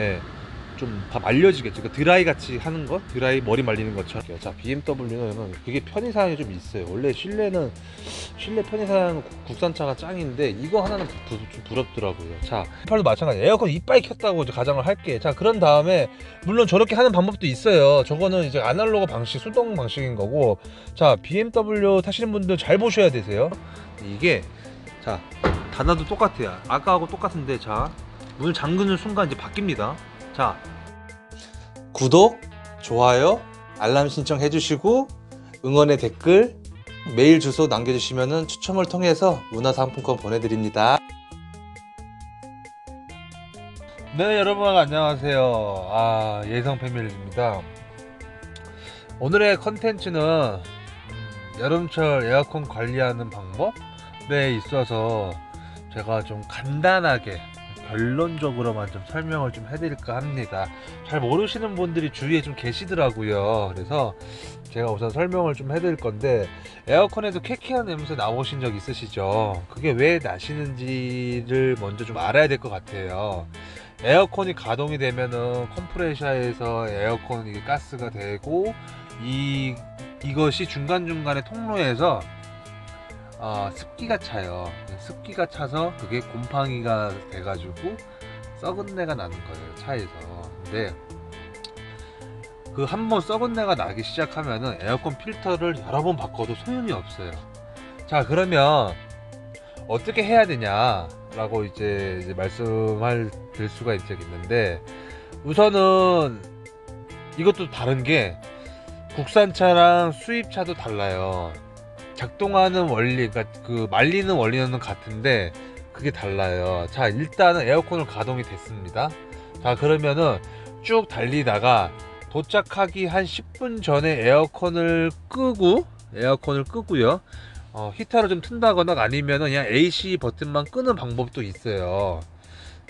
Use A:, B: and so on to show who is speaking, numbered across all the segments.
A: 네, 좀다 말려지겠죠. 그 드라이 같이 하는 거, 드라이 머리 말리는 것처럼. 자, BMW는 그게 편의사항이 좀 있어요. 원래 실내는 실내 편의사항 국산차가 짱인데 이거 하나는 부, 좀 부럽더라고요. 자, 팔도 마찬가지. 에어컨 이빨 켰다고 이제 가정을 할게. 자, 그런 다음에 물론 저렇게 하는 방법도 있어요. 저거는 이제 아날로그 방식, 수동 방식인 거고. 자, BMW 타시는 분들 잘 보셔야 되세요. 이게 자, 단어도 똑같아요. 아까하고 똑같은데 자, 문을 잠그는 순간 이제 바뀝니다. 자, 구독, 좋아요, 알람 신청해 주시고 응원의 댓글, 메일 주소 남겨주시면 추첨을 통해서 문화상품권 보내드립니다. 네, 여러분 안녕하세요. 아, 예성 패밀리입니다. 오늘의 컨텐츠는 음, 여름철 에어컨 관리하는 방법에 있어서 제가 좀 간단하게 결론적으로만 좀 설명을 좀 해드릴까 합니다. 잘 모르시는 분들이 주위에 좀 계시더라고요. 그래서 제가 우선 설명을 좀 해드릴 건데 에어컨에도 쾌쾌한 냄새 나오신 적 있으시죠? 그게 왜 나시는지를 먼저 좀 알아야 될 것 같아요. 에어컨이 가동이 되면은 컴프레셔에서 에어컨 이게 가스가 되고 이 이것이 중간 중간에 통로에서 어, 습기가 차요. 습기가 차서 그게 곰팡이가 돼가지고 썩은 내가 나는 거예요 차에서. 근데 그 한 번 썩은 내가 나기 시작하면은 에어컨 필터를 여러 번 바꿔도 소용이 없어요. 자 그러면 어떻게 해야 되냐 라고 이제, 이제 말씀할 될 수가 있는데 우선은 이것도 다른 게 국산차랑 수입차도 달라요. 작동하는 원리, 그러니까 그 말리는 원리는 같은데 그게 달라요. 자, 일단은 에어컨을 가동이 됐습니다. 자, 그러면은 쭉 달리다가 도착하기 한 10분 전에 에어컨을 끄고 에어컨을 끄고요. 어, 히터를 좀 튼다거나 아니면은 그냥 AC 버튼만 끄는 방법도 있어요.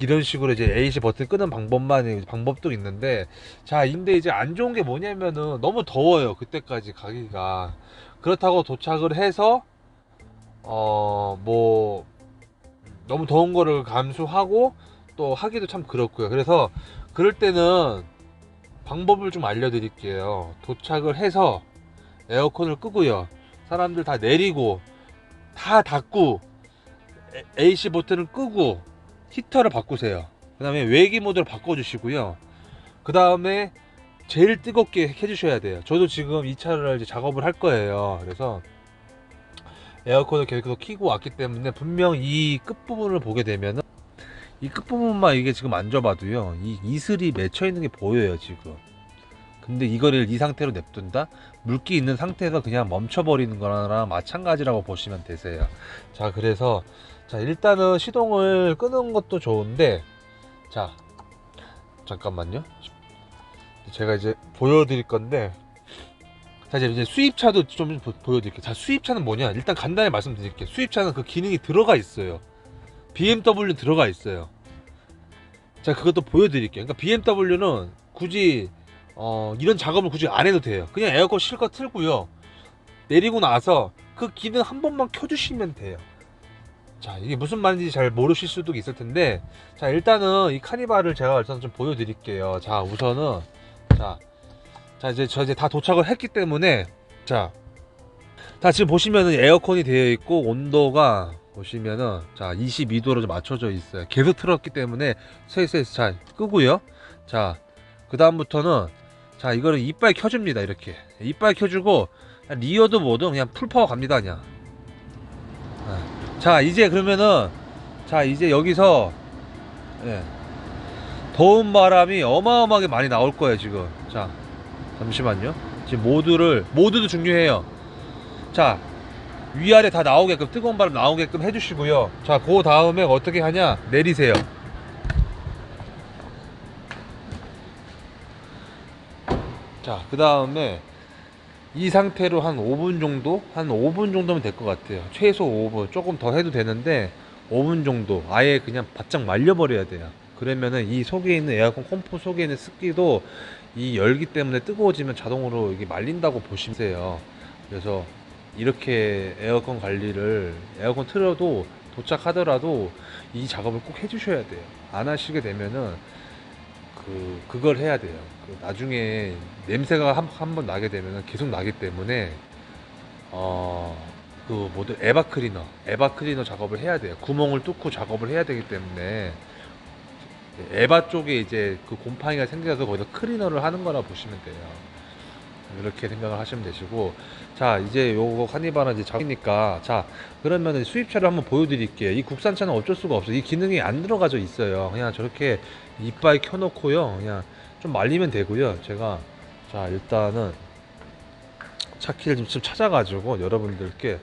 A: 이런 식으로 이제 AC 버튼 끄는 방법만 방법도 있는데 자 근데 이제 안 좋은 게 뭐냐면은 너무 더워요 그때까지 가기가 그렇다고 도착을 해서 어 뭐 너무 더운 거를 감수하고 또 하기도 참 그렇고요 그래서 그럴 때는 방법을 좀 알려드릴게요 도착을 해서 에어컨을 끄고요 사람들 다 내리고 다 닫고 에- AC 버튼을 끄고 히터를 바꾸세요. 그 다음에 외기 모드를 바꿔주시고요. 그 다음에 제일 뜨겁게 해주셔야 돼요. 저도 지금 이 차를 이제 작업을 할 거예요. 그래서 에어컨을 계속 키고 왔기 때문에 분명 이 끝부분을 보게 되면은 이 끝부분만 이게 지금 만져봐도요. 이 이슬이 맺혀 있는 게 보여요, 지금. 근데 이거를 이 상태로 냅둔다? 물기 있는 상태에서 그냥 멈춰버리는 거랑 마찬가지라고 보시면 되세요. 자, 그래서 자 일단은 시동을 끄는 것도 좋은데 자 잠깐만요 제가 이제 보여드릴 건데 자 이제 이제 수입차도 좀 보- 보여드릴게요. 자 수입차는 뭐냐? 일단 간단히 말씀드릴게요. 수입차는 그 기능이 들어가 있어요. BMW 들어가 있어요. 자 그것도 보여드릴게요. 그러니까 BMW는 굳이 어, 이런 작업을 굳이 안 해도 돼요. 그냥 에어컨 실컷 틀고요. 내리고 나서 그 기능 한 번만 켜주시면 돼요. 자 이게 무슨 말인지 잘 모르실 수도 있을 텐데 자 일단은 이 카니발을 제가 일단 좀 보여드릴게요. 자 우선은 자, 자 이제 저 이제 다 도착을 했기 때문에 자, 자 지금 보시면은 에어컨이 되어 있고 온도가 보시면은 자 22도로 좀 맞춰져 있어요. 계속 틀었기 때문에 슬슬 자 끄고요. 자 그 다음부터는 자 이거를 이빨 켜줍니다 이렇게. 이빨 켜주고 리어도 뭐든 그냥 풀파워 갑니다 그냥. 자 이제 그러면은 자 이제 여기서 예, 더운 바람이 어마어마하게 많이 나올 거예요 지금 자 잠시만요 지금 모드를 모드도 중요해요 자 위아래 다 나오게끔 뜨거운 바람 나오게끔 해주시고요 자그 다음에 어떻게 하냐 내리세요 자그 다음에 이 상태로 한 5분 정도? 한 5분 정도면 될 것 같아요. 최소 5분. 조금 더 해도 되는데 5분 정도. 아예 그냥 바짝 말려버려야 돼요. 그러면은 이 속에 있는 에어컨 컴포 속에 있는 습기도 이 열기 때문에 뜨거워지면 자동으로 이게 말린다고 보시면 돼요. 그래서 이렇게 에어컨 관리를 에어컨 틀어도 도착하더라도 이 작업을 꼭 해주셔야 돼요. 안 하시게 되면은 그 그걸 해야 돼요. 그 나중에 냄새가 한 번 나게 되면 계속 나기 때문에 어 그 모두 에바 클리너, 에바 클리너 작업을 해야 돼요. 구멍을 뚫고 작업을 해야 되기 때문에 에바 쪽에 이제 그 곰팡이가 생겨서 거기서 클리너를 하는 거라 보시면 돼요. 이렇게 생각을 하시면 되시고. 자 이제 요거 카니발은 이제 작으니까. 자 그러면 수입차를 한번 보여드릴게요. 이 국산차는 어쩔 수가 없어요. 이 기능이 안 들어가져 있어요. 그냥 저렇게 이빨 켜놓고요. 그냥 좀 말리면 되고요. 제가 자 일단은 차 키를 좀, 좀 찾아가지고 여러분들께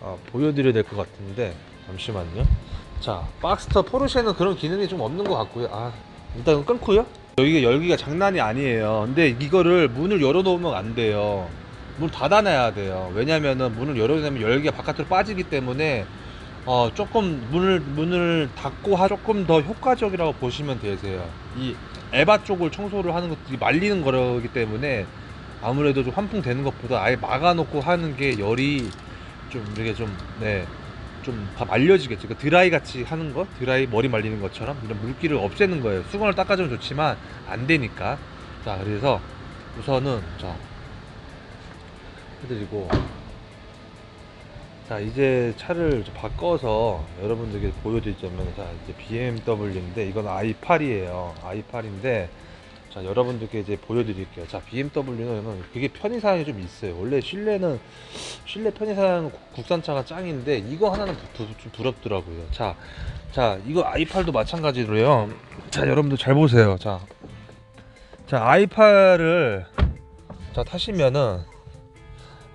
A: 어, 보여드려야 될 것 같은데 잠시만요 자 박스터 포르쉐는 그런 기능이 좀 없는 것 같고요 아 일단 은 끊고요 여기가 열기가 장난이 아니에요. 근데 이거를 문을 열어놓으면 안 돼요. 문 닫아놔야 돼요. 왜냐면은 문을 열어놓으면 열기가 바깥으로 빠지기 때문에 어 조금 문을 문을 닫고 하 조금 더 효과적이라고 보시면 되세요. 이 에바 쪽을 청소를 하는 것들이 말리는 거기 때문에 아무래도 좀 환풍 되는 것보다 아예 막아놓고 하는 게 열이 좀 이렇게 좀네 좀다 말려지겠지. 그 드라이 같이 하는 거, 드라이 머리 말리는 것처럼 이런 물기를 없애는 거예요. 수건을 닦아주면 좋지만 안 되니까. 자, 그래서 우선은 자 해드리고 자 이제 차를 좀 바꿔서 여러분들께 보여드리자면 자 이제 BMW인데 이건 i8이에요. i8인데 자 여러분들께 이제 보여드릴게요. 자 BMW는 그게 편의사항이 좀 있어요. 원래 실내는 실내 편의사양 국산차가 짱인데 이거 하나는 부- 부- 좀 부럽더라고요. 자, 자 이거 i8도 마찬가지로요. 자 여러분들 잘 보세요. 자, 자 i8을 자 타시면은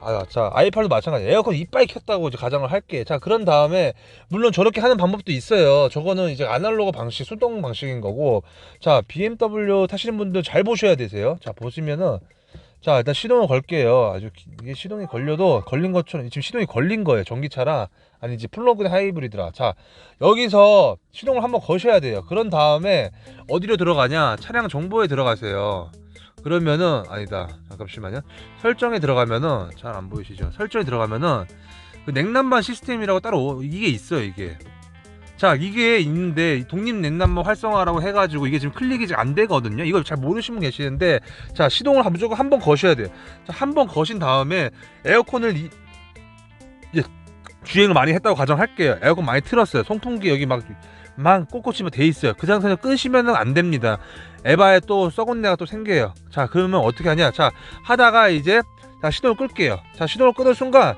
A: 아, 자 i8도 마찬가지. 에어컨 이빨 켰다고 이제 가정을 할게. 자 그런 다음에 물론 저렇게 하는 방법도 있어요. 저거는 이제 아날로그 방식, 수동 방식인 거고. 자 BMW 타시는 분들 잘 보셔야 되세요. 자 보시면은 자 일단 시동을 걸게요 아주 기- 이게 시동이 걸려도 걸린 것처럼 지금 시동이 걸린 거예요 전기차라 아니지 플러그 하이브리드라 자 여기서 시동을 한번 거셔야 돼요 그런 다음에 어디로 들어가냐 차량 정보에 들어가세요 그러면은 아니다. 잠깐만요. 설정에 들어가면은 잘 안 보이시죠? 설정에 들어가면은 그 냉난방 시스템이라고 따로 이게 있어요 이게. 자 이게 있는데 독립 냉난방 활성화라고 해가지고 이게 지금 클릭이 잘안 되거든요. 이걸 잘 모르시는 분 계시는데 자 시동을 한- 무조건 한 번 거셔야 돼요. 한 번 거신 다음에 에어컨을 이, 이제 주행을 많이 했다고 가정할게요. 에어컨 많이 틀었어요. 송풍기 여기 막 막 꼿꼿이 돼 있어요. 그 상태에서 끄시면은 안 됩니다. 에바에 또 썩은 내가 또 생겨요. 자 그러면 어떻게 하냐? 자 하다가 이제 자 시동을 끌게요. 자 시동을 끄는 순간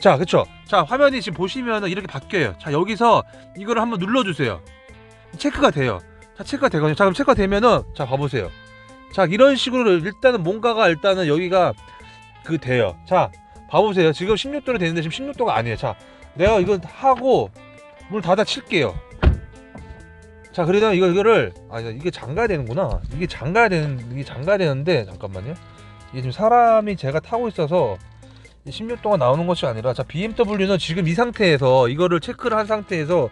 A: 자 그쵸? 자 화면이 지금 보시면은 이렇게 바뀌어요. 자 여기서 이거를 한번 눌러주세요. 체크가 돼요. 자 체크가 되거든요. 자 그럼 체크가 되면은 자 봐보세요. 자 이런 식으로 일단은 뭔가가 일단은 여기가 그 돼요. 자 봐보세요. 지금 16도로 되는데 지금 16도가 아니에요. 자 내가 이거 하고 물 닫아 칠게요. 자 그러다 이거 이거를 아 이게 잠가야 되는구나. 이게 잠가야 되는 이게 잠가야 되는데 잠깐만요. 이게 지금 사람이 제가 타고 있어서 16도가 나오는 것이 아니라 자 BMW는 지금 이 상태에서 이거를 체크를 한 상태에서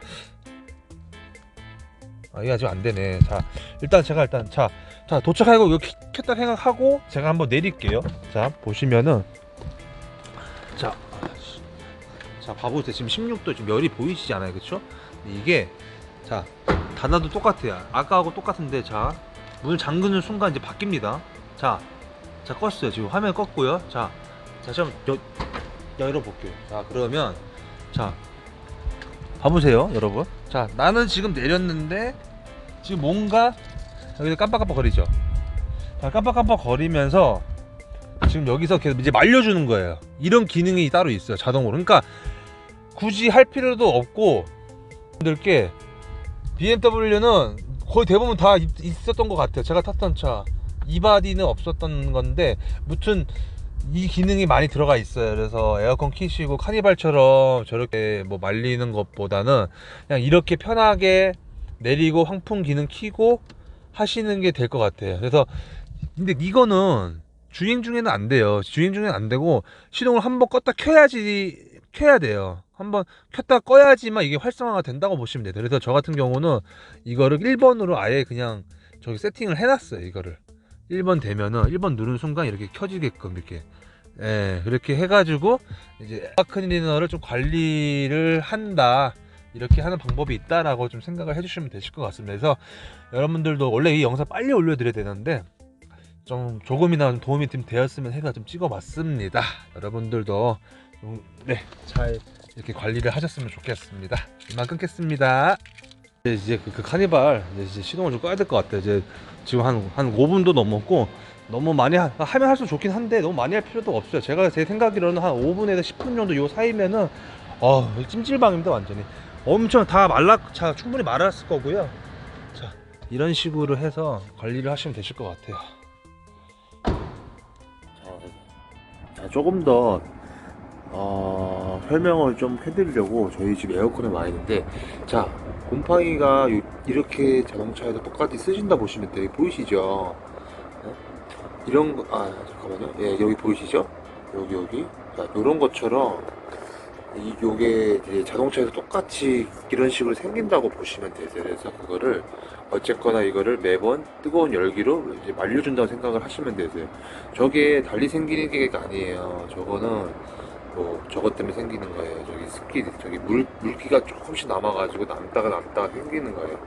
A: 아 이게 아직 안 되네. 자 일단 제가 일단 자, 자 도착하고 이거 켰- 켰다 생각하고 제가 한번 내릴게요. 자 보시면은 자. 자 봐보세요. 지금 16도 지금 열이 보이시지 않아요? 그쵸? 이게 자 닫아도 똑같아요. 아까하고 똑같은데 자 문을 잠그는 순간 이제 바뀝니다. 자, 자 껐어요. 지금 화면 껐고요. 자 다시 한번 여, 열어볼게요. 자 그러면 자 봐보세요 여러분. 자 나는 지금 내렸는데 지금 뭔가 여기서 깜빡깜빡 거리죠? 자 깜빡깜빡 거리면서 지금 여기서 계속 이제 말려주는 거예요. 이런 기능이 따로 있어요 자동으로. 그러니까 굳이 할 필요도 없고 분들께 BMW는 거의 대부분 다 있- 있었던 것 같아요 제가 탔던 차 이바디는 없었던 건데 무튼 이 기능이 많이 들어가 있어요. 그래서 에어컨 키시고 카니발처럼 저렇게 뭐 말리는 것보다는 그냥 이렇게 편하게 내리고 환풍 기능 키고 하시는 게 될 것 같아요. 그래서 근데 이거는 주행 중에는 안 돼요. 주행 중에는 안 되고 시동을 한번 껐다 켜야지 켜야 돼요. 한번 켰다 꺼야지만 이게 활성화가 된다고 보시면 돼요. 그래서 저 같은 경우는 이거를 1번으로 아예 그냥 저기 세팅을 해놨어요. 이거를 1번 되면은 1번 누른 순간 이렇게 켜지게끔 이렇게 예 그렇게 해가지고 이제 에어컨 클리너를 좀 관리를 한다 이렇게 하는 방법이 있다라고 좀 생각을 해주시면 되실 것 같습니다. 그래서 여러분들도 원래 이 영상 빨리 올려드려야 되는데 좀 조금이나 좀 도움이 좀 되었으면 해서 좀 찍어봤습니다. 여러분들도 좀, 네, 잘 이렇게 관리를 하셨으면 좋겠습니다. 이만 끊겠습니다. 이제, 이제 그, 그 카니발 이제, 이제 시동을 좀 꺼야 될 것 같아요. 이제 지금 한, 한 5분도 넘었고 너무 많이 하, 하면 할수록 좋긴 한데 너무 많이 할 필요도 없어요. 제가 제 생각으로는 한 5분에서 10분 정도 요 사이면은 어 찜질방입니다 완전히. 엄청 다 말라 자 충분히 말았을 거고요. 자 이런 식으로 해서 관리를 하시면 되실 것 같아요.
B: 자, 자, 조금 더 어, 설명을 좀 해드리려고 저희 집 에어컨에 와 있는데 자 곰팡이가 요- 이렇게 자동차에도 똑같이 쓰신다 보시면 돼요 보이시죠? 네? 이런 거, 아 잠깐만요 예 여기 보이시죠? 여기 여기 자 요런 것처럼 이 요게 자동차에서 똑같이 이런 식으로 생긴다고 보시면 되세요 그래서 그거를 어쨌거나 이거를 매번 뜨거운 열기로 이제 말려준다고 생각을 하시면 되세요 저게 달리 생기는 게 아니에요. 저거는 뭐 저것 때문에 생기는 거예요. 저기 습기, 저기 물 물기가 조금씩 남아가지고 남다가 남다가 생기는 거예요.